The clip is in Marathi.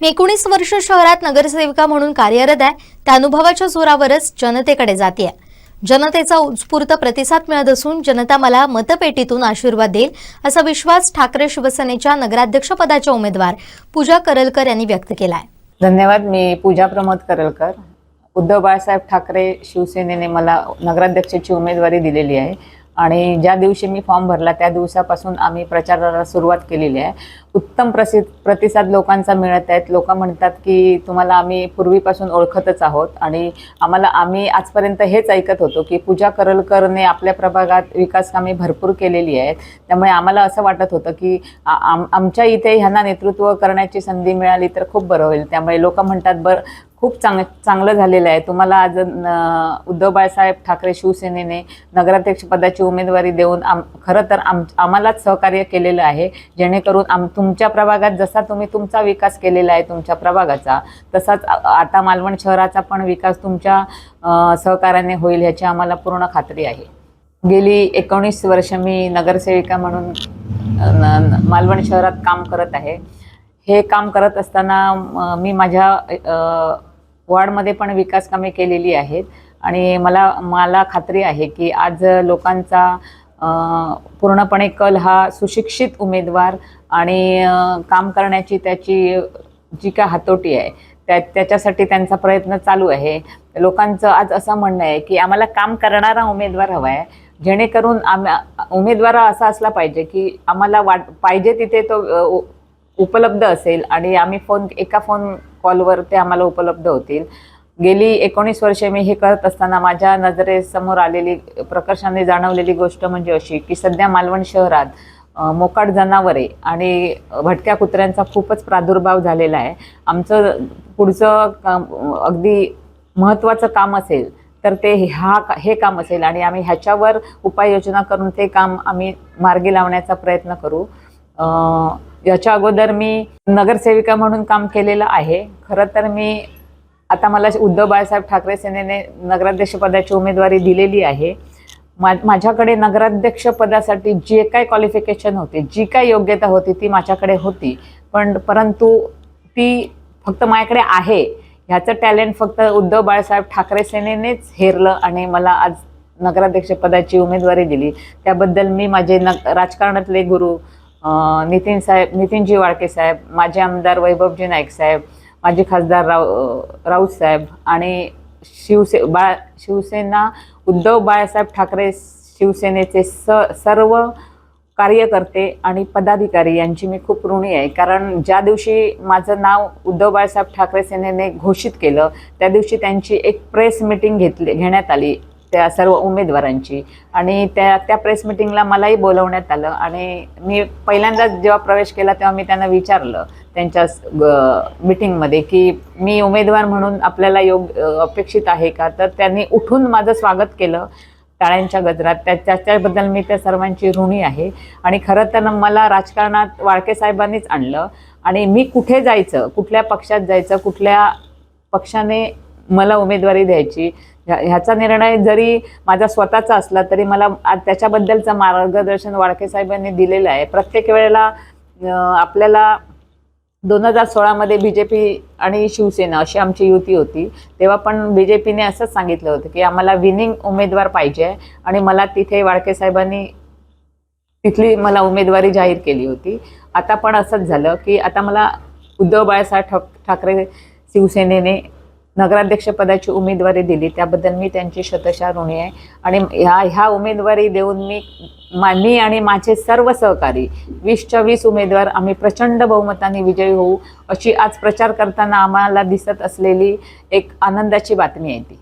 मी एकोणीस वर्ष शहरात नगरसेविका म्हणून कार्यरत आहे. त्या अनुभवाच्या जोरावरच जनतेकडे जाते जनतेचा उत्स्फूर्त प्रतिसाद मिळत असून जनता मला मतपेटीतून आशीर्वाद देईल असा विश्वास ठाकरे शिवसेनेच्या नगराध्यक्षपदाच्या उमेदवार पूजा करलकर यांनी व्यक्त केलाय. धन्यवाद. मी पूजा प्रमोद करलकर. उद्धव बाळासाहेब ठाकरे शिवसेनेने मला नगराध्यक्षाची उमेदवारी दिलेली आहे. आणि ज्या दिवशी मी फॉर्म भरला त्या दिवसापासून आम्ही प्रचाराला सुरुवात केलेली आहे. उत्तम प्रसिद्ध प्रतिसाद लोकांचा मिळत आहेत. लोक म्हणतात की तुम्हाला आम्ही पूर्वीपासून ओळखतच आहोत आणि आम्हाला आम्ही आजपर्यंत हेच ऐकत होतो की पूजा करलकरने आपल्या प्रभागात विकास कामे भरपूर केलेली आहेत. त्यामुळे आम्हाला असं वाटत होतं की आम आमच्या इथे ह्यांना नेतृत्व करण्याची संधी मिळाली तर खूप बरं होईल. त्यामुळे लोक म्हणतात बरं खूप चांग चांगलं झालेलं आहे. तुम्हाला आज न- उद्धव बाळासाहेब ठाकरे शिवसेनेने नगराध्यक्ष पदाची उमेदवारी देऊन आम खरं तर आम आम्हालाच सहकार्य केलेलं आहे. जेणेकरून आम तुमच्या प्रभागात जसा तुम्ही तुमचा विकास केलेला आहे तुमच्या प्रभागाचा तसाच आता मालवण शहराचा पण विकास तुमच्या सहकार्याने होईल ह्याची आम्हाला पूर्ण खात्री आहे. गेली एकोणीस वर्ष मी नगरसेविका म्हणून न- मालवण शहरात काम करत आहे. हे काम करत असताना मी माझ्या वॉर्डमध्ये पण विकास कामे केलेली आहेत. आणि मला मला खात्री आहे की आज लोकांचा पूर्णपणे कल हा सुशिक्षित उमेदवार आणि काम करण्याची त्याची जी काय हातोटी आहे त्या त्याच्यासाठी त्यांचा प्रयत्न चालू आहे. लोकांचं आज असं म्हणणं आहे की आम्हाला काम करणारा उमेदवार हवा आहे. जेणेकरून आम उमेदवार असा असला पाहिजे की आम्हाला वाट पाहिजे तिथे तो उ- उपलब्ध असेल आणि आम्ही फोन एका फोन कॉलवर ते आम्हाला उपलब्ध होतील. गेली एकोणीस वर्षे मी हे करत असताना माझ्या नजरेसमोर आलेली प्रकर्षाने जाणवलेली गोष्ट म्हणजे अशी की सध्या मालवण शहरात मोकाट जनावरे आणि भटक्या कुत्र्यांचा खूपच प्रादुर्भाव झालेला आहे. आमचं पुढचं काम अगदी महत्त्वाचं काम असेल तर ते हा हे काम असेल आणि आम्ही ह्याच्यावर उपाययोजना करून ते काम आम्ही मार्गी लावण्याचा प्रयत्न करू. याच्या अगोदर मी नगरसेविका म्हणून काम केलेलं आहे. खरं तर मी आता मला उद्धव बाळासाहेब ठाकरे सेनेने नगराध्यक्षपदाची उमेदवारी दिलेली आहे. मा माझ्याकडे नगराध्यक्षपदासाठी जे काय क्वालिफिकेशन होते जी काय योग्यता होती ती माझ्याकडे होती. पण परंतु ती फक्त माझ्याकडे आहे. ह्याचं टॅलेंट फक्त उद्धव बाळासाहेब ठाकरे सेनेनेच हेरलं आणि मला आज नगराध्यक्षपदाची उमेदवारी दिली. त्याबद्दल मी माझे न राजकारणातले गुरु नितीन साहेब नितीनजी वाळके साहेब माझे आमदार वैभवजी नाईक साहेब माझे खासदार राव राऊत साहेब आणि शिवसे बा शिवसेना उद्धव बाळासाहेब ठाकरे शिवसेनेचे स सर्व कार्यकर्ते आणि पदाधिकारी यांची मी खूप ऋणी आहे. कारण ज्या दिवशी माझं नाव उद्धव बाळासाहेब ठाकरे सेनेने घोषित केलं त्या दिवशी त्यांची एक प्रेस मिटिंग घेतली घेण्यात आली. त्या सर्व उमेदवारांची. आणि त्या त्या प्रेस मिटिंगला मलाही बोलवण्यात आलं. आणि मी पहिल्यांदाच जेव्हा प्रवेश केला तेव्हा मी त्यांना विचारलं त्यांच्या मिटिंगमध्ये की मी उमेदवार म्हणून आपल्याला योग अपेक्षित आहे का? तर त्यांनी उठून माझं स्वागत केलं टाळ्यांच्या गजरात. त्या त्याच्याबद्दल मी त्या सर्वांची ऋणी आहे. आणि खरं तर मला राजकारणात वाळके साहेबांनीच आणलं. आणि मी कुठे जायचं कुठल्या पक्षात जायचं कुठल्या पक्षाने मला उमेदवारी द्यायची ह्याचा निर्णय जरी माझा स्वतःचा असला तरी मला त्याच्याबद्दलचं मार्गदर्शन वाडके साहेबांनी दिलेलं आहे. प्रत्येक वेळेला आपल्याला दोन हजार सोळामध्ये बी जे पी आणि शिवसेना अशी आमची युती होती. तेव्हा पण बी जे पीने असंच सांगितलं होतं की आम्हाला विनिंग उमेदवार पाहिजे आहे आणि मला तिथे वाडके साहेबांनी तिथली मला उमेदवारी जाहीर केली होती. आता पण असंच झालं की आता मला उद्धव बाळासाहेब ठाक ठाकरे शिवसेनेने नगराध्यक्षपदाची उमेदवारी दिली. त्याबद्दल मी त्यांची शतशा ऋणी आहे. आणि ह्या ह्या उमेदवारी देऊन मी मा मी आणि माझे सर्व सहकारी वीसच्या वीस उमेदवार आम्ही प्रचंड बहुमताने विजयी होऊ अशी आज प्रचार करताना आम्हाला दिसत असलेली एक आनंदाची बातमी आहे ती.